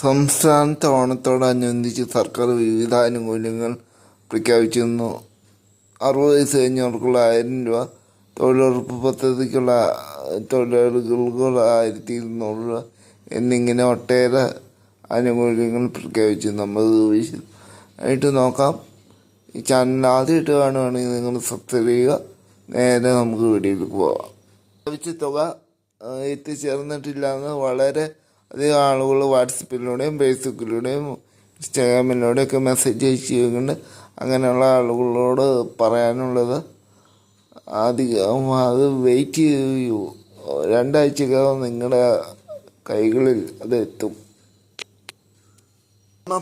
സംസ്ഥാനത്ത് ഓണത്തോടനുബന്ധിച്ച് സർക്കാർ വിവിധ ആനുകൂല്യങ്ങൾ പ്രഖ്യാപിച്ചിരുന്നു. അറുപത് വയസ്സ് കഴിഞ്ഞവർക്കുള്ള ആയിരം രൂപ തൊഴിലുറപ്പ് പദ്ധതിക്കുള്ള തൊഴിലാളികൾക്കുള്ള ആയിരത്തി ഇരുന്നൂറ് രൂപ എന്നിങ്ങനെ ഒട്ടേറെ ആനുകൂല്യങ്ങൾ പ്രഖ്യാപിച്ചു. നമ്മൾ ആയിട്ട് നോക്കാം. ഈ ചാനൽ ആദ്യമായിട്ട് കാണുകയാണെങ്കിൽ നിങ്ങൾ സബ്സ്ക്രൈബ് ചെയ്യുക. നേരെ നമുക്ക് വീഡിയോയിൽ പോവാം. ലഭിച്ച തുക എത്തിച്ചേർന്നിട്ടില്ല എന്ന് വളരെ അധികം ആളുകൾ വാട്സപ്പിലൂടെയും ഫേസ്ബുക്കിലൂടെയും ഇൻസ്റ്റാഗ്രാമിലൂടെയൊക്കെ മെസ്സേജ് അയച്ചുകൊണ്ട് അങ്ങനെയുള്ള ആളുകളോട് പറയാനുള്ളത് അധികം അത് വെയിറ്റ് ചെയ്യൂ. രണ്ടാഴ്ചക്കകം നിങ്ങളുടെ കൈകളിൽ അത് എത്തും.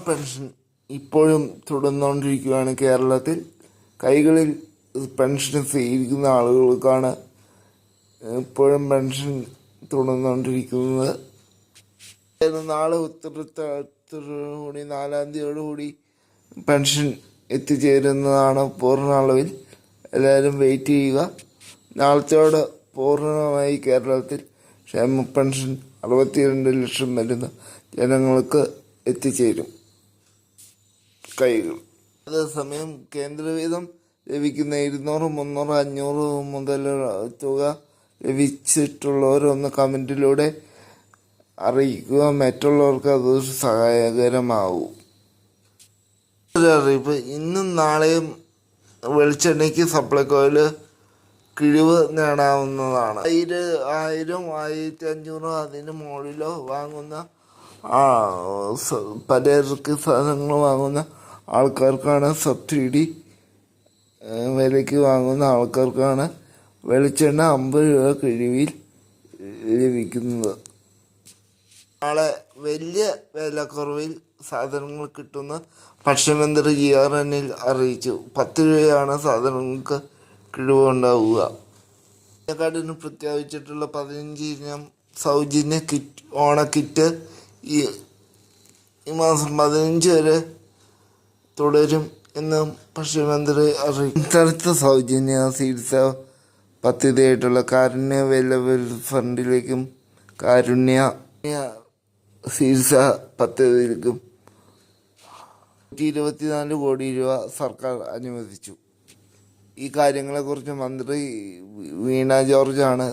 പെൻഷൻ ഇപ്പോഴും തുടർന്നുകൊണ്ടിരിക്കുകയാണ് കേരളത്തിൽ. കൈകളിൽ പെൻഷൻ സ്വീകരിക്കുന്ന ആളുകൾക്കാണ് ഇപ്പോഴും പെൻഷൻ തുടർന്നുകൊണ്ടിരിക്കുന്നത്. നാളെ ഉത്തരത്തോടുകൂടി നാലാം തീയതിയോടുകൂടി പെൻഷൻ എത്തിച്ചേരുന്നതാണ് പൂർണ അളവിൽ. എല്ലാവരും വെയിറ്റ് ചെയ്യുക. നാളത്തോട് പൂർണമായി കേരളത്തിൽ ക്ഷേമ പെൻഷൻ അറുപത്തിരണ്ട് ലക്ഷം വരുന്ന ജനങ്ങൾക്ക് എത്തിച്ചേരും. കൈകൾ. അതേസമയം കേന്ദ്രവീതം ലഭിക്കുന്ന ഇരുന്നൂറ് മുന്നൂറ് അഞ്ഞൂറ് മുതൽ തുക ലഭിച്ചിട്ടുള്ളവരൊന്ന് കമന്റിലൂടെ അറിയിക്കുക മറ്റുള്ളവർക്ക് അത് സഹായകരമാവും. അറിയിപ്പ് ഇന്നും നാളെയും വെളിച്ചെണ്ണയ്ക്ക് സപ്ലൈകോയിൽ കിഴിവ് നേടാവുന്നതാണ്. ആയിര ആയിരം ആയിരത്തി അഞ്ഞൂറോ അതിന് മുകളിലോ വാങ്ങുന്ന പലചരക്ക് സാധനങ്ങൾ വാങ്ങുന്ന ആൾക്കാർക്കാണ് സബ്സിഡി വിലയ്ക്ക് വാങ്ങുന്ന ആൾക്കാർക്കാണ് വെളിച്ചെണ്ണ അമ്പത് രൂപ കിഴിവിൽ ലഭിക്കുന്നത്. നാളെ വലിയ വിലക്കുറവിൽ സാധനങ്ങൾ കിട്ടുന്ന ഭക്ഷ്യമന്ത്രി ജി ആർ എന്നിൽ അറിയിച്ചു. പത്ത് രൂപയാണ് സാധനങ്ങൾക്ക് കിഴിവുണ്ടാവുക. പാലക്കാടിന് പ്രഖ്യാപിച്ചിട്ടുള്ള പതിനഞ്ച് ഇനം സൗജന്യ കിറ്റ് ഓണ കിറ്റ് ഈ ഈ മാസം പതിനഞ്ച് വരെ തുടരും എന്ന് ഭക്ഷ്യമന്ത്രി അറിയിച്ചു. സംസ്ഥാനത്ത് സൗജന്യ ചികിത്സ പദ്ധതിയായിട്ടുള്ള കാരുണ്യ വെല്ലവൽ ഫണ്ടിലേക്കും കാരുണ്യ ചികിത്സ പദ്ധതിക്കും നൂറ്റി ഇരുപത്തിനാല് കോടി രൂപ സർക്കാർ അനുവദിച്ചു. ഈ കാര്യങ്ങളെക്കുറിച്ച് മന്ത്രി വീണ ജോർജാണ്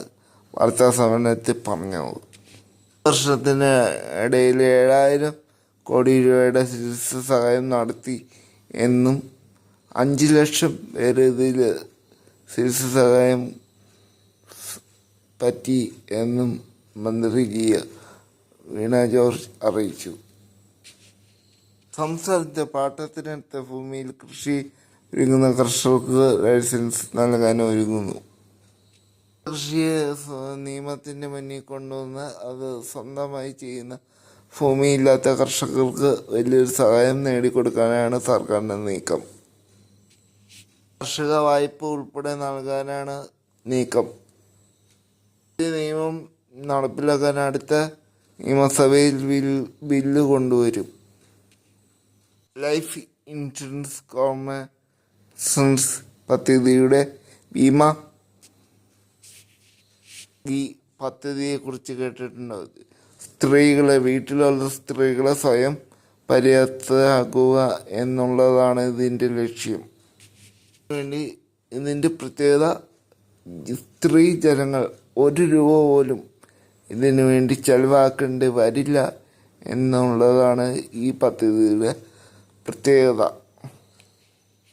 വാർത്താ സമ്മേളനത്തിൽ പറഞ്ഞത്. വർഷത്തിന് ഇടയിൽ ഏഴായിരം കോടി രൂപയുടെ ചികിത്സ സഹായം നടത്തി എന്നും അഞ്ച് ലക്ഷം പേര് ഇതിൽ ചികിത്സ സഹായം പറ്റി എന്നും മന്ത്രി ജി വീണ ജോർജ് അറിയിച്ചു. സംസ്ഥാനത്തെ പാട്ടത്തിനടുത്ത ഭൂമിയിൽ കൃഷി ഒരുങ്ങുന്ന കർഷകർക്ക് ലൈസൻസ് നൽകാൻ ഒരുങ്ങുന്നു. കൃഷിയെ നിയമത്തിന്റെ മുന്നിൽ കൊണ്ടുവന്ന് അത് സ്വന്തമായി ചെയ്യുന്ന ഭൂമിയില്ലാത്ത കർഷകർക്ക് വലിയൊരു സഹായം നേടിക്കൊടുക്കാനാണ് സർക്കാരിന്റെ നീക്കം. കർഷക വായ്പ ഉൾപ്പെടെ നൽകാനാണ് നീക്കം. നിയമം നടപ്പിലാക്കാൻ അടുത്ത നിയമസഭയിൽ ബിൽ ബില്ല് കൊണ്ടുവരും. ലൈഫ് ഇൻഷുറൻസ് കോമസൻസ് പദ്ധതിയുടെ ഭീമ ഈ പദ്ധതിയെക്കുറിച്ച് കേട്ടിട്ടുണ്ടാവും സ്ത്രീകളെ വീട്ടിലുള്ള സ്ത്രീകളെ സ്വയം പര്യാപ്തമാക്കുക എന്നുള്ളതാണ് ഇതിന്റെ ലക്ഷ്യം. വേണ്ടി ഇതിന്റെ പ്രത്യേകത സ്ത്രീ ജനങ്ങൾ ഒരു രൂപ പോലും ഇതിനു വേണ്ടി ചെലവാക്കേണ്ടി വരില്ല എന്നുള്ളതാണ് ഈ പദ്ധതിയുടെ പ്രത്യേകത.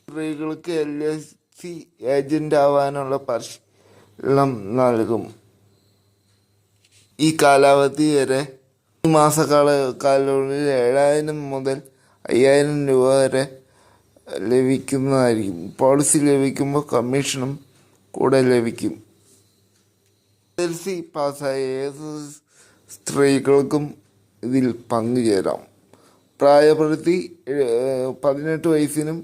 സ്ത്രീകൾക്ക് എൽ എസ് സി ഏജന്റ് ആവാനുള്ള പരിശീലനം നൽകും. ഈ കാലാവധി വരെ ഈ മാസക്കാല കാലയളവിൽ ഏഴായിരം മുതൽ അയ്യായിരം രൂപ വരെ ലഭിക്കുന്നതായിരിക്കും. പോളിസി ലഭിക്കുമ്പോൾ കമ്മീഷനും കൂടെ ലഭിക്കും. എൽ സി പാസ്സായ ഏത് സ്ത്രീകൾക്കും ഇതിൽ പങ്കുചേരാം പ്രായപരിധി പതിനെട്ട് വയസ്സിനും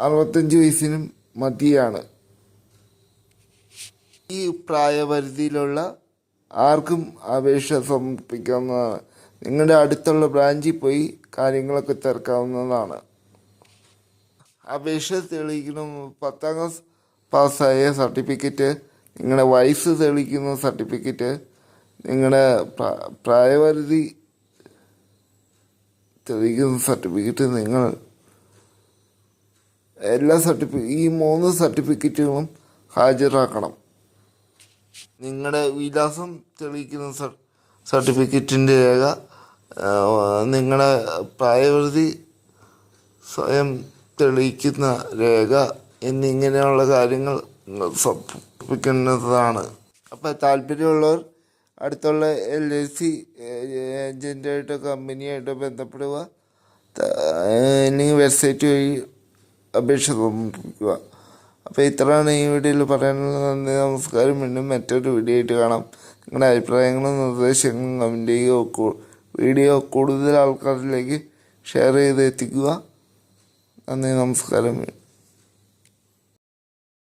അറുപത്തഞ്ച് വയസ്സിനും മതിയാണ്. ഈ പ്രായപരിധിയിലുള്ള ആർക്കും അപേക്ഷ സമർപ്പിക്കാവുന്നതാണ്. നിങ്ങളുടെ അടുത്തുള്ള ബ്രാഞ്ചിൽ പോയി കാര്യങ്ങളൊക്കെ തിരക്കാവുന്നതാണ് അപേക്ഷ തെളിയിക്കണം. പത്താം ക്ലാസ് പാസ്സായ സർട്ടിഫിക്കറ്റ് നിങ്ങളുടെ വയസ്സ് തെളിയിക്കുന്ന സർട്ടിഫിക്കറ്റ് നിങ്ങളുടെ പ്രാ- പ്രായപരിധി തെളിയിക്കുന്ന സർട്ടിഫിക്കറ്റ് നിങ്ങൾ എല്ലാ സർട്ടിഫി ഈ മൂന്ന് സർട്ടിഫിക്കറ്റുകളും ഹാജരാക്കണം. നിങ്ങളുടെ വിലാസം തെളിയിക്കുന്ന സർ സർട്ടിഫിക്കറ്റിന്റെ രേഖ നിങ്ങളുടെ പ്രായപരിധി സ്വയം തെളിയിക്കുന്ന രേഖ എന്നിങ്ങനെയുള്ള കാര്യങ്ങൾ നിങ്ങൾ സമർപ്പിക്കുന്നതാണ് അപ്പോൾ താല്പര്യമുള്ളവർ അടുത്തുള്ള എൽ ഐ സി ഏജന്റായിട്ടോ കമ്പനിയായിട്ടോ ബന്ധപ്പെടുക. അല്ലെങ്കിൽ വെബ്സൈറ്റ് വഴി അപേക്ഷ സമർപ്പിക്കുക. അപ്പോൾ ഇത്രയാണ് ഈ വീഡിയോയിൽ പറയാനുള്ളത് നന്ദി നമസ്കാരം. വീണ്ടും മറ്റൊരു വീഡിയോ ആയിട്ട് കാണാം. നിങ്ങളുടെ അഭിപ്രായങ്ങളും നിർദ്ദേശങ്ങളും കമന്റ് ചെയ്യുക വീഡിയോ കൂടുതൽ ആൾക്കാരിലേക്ക് ഷെയർ ചെയ്ത് എത്തിക്കുക. നന്ദി നമസ്കാരം.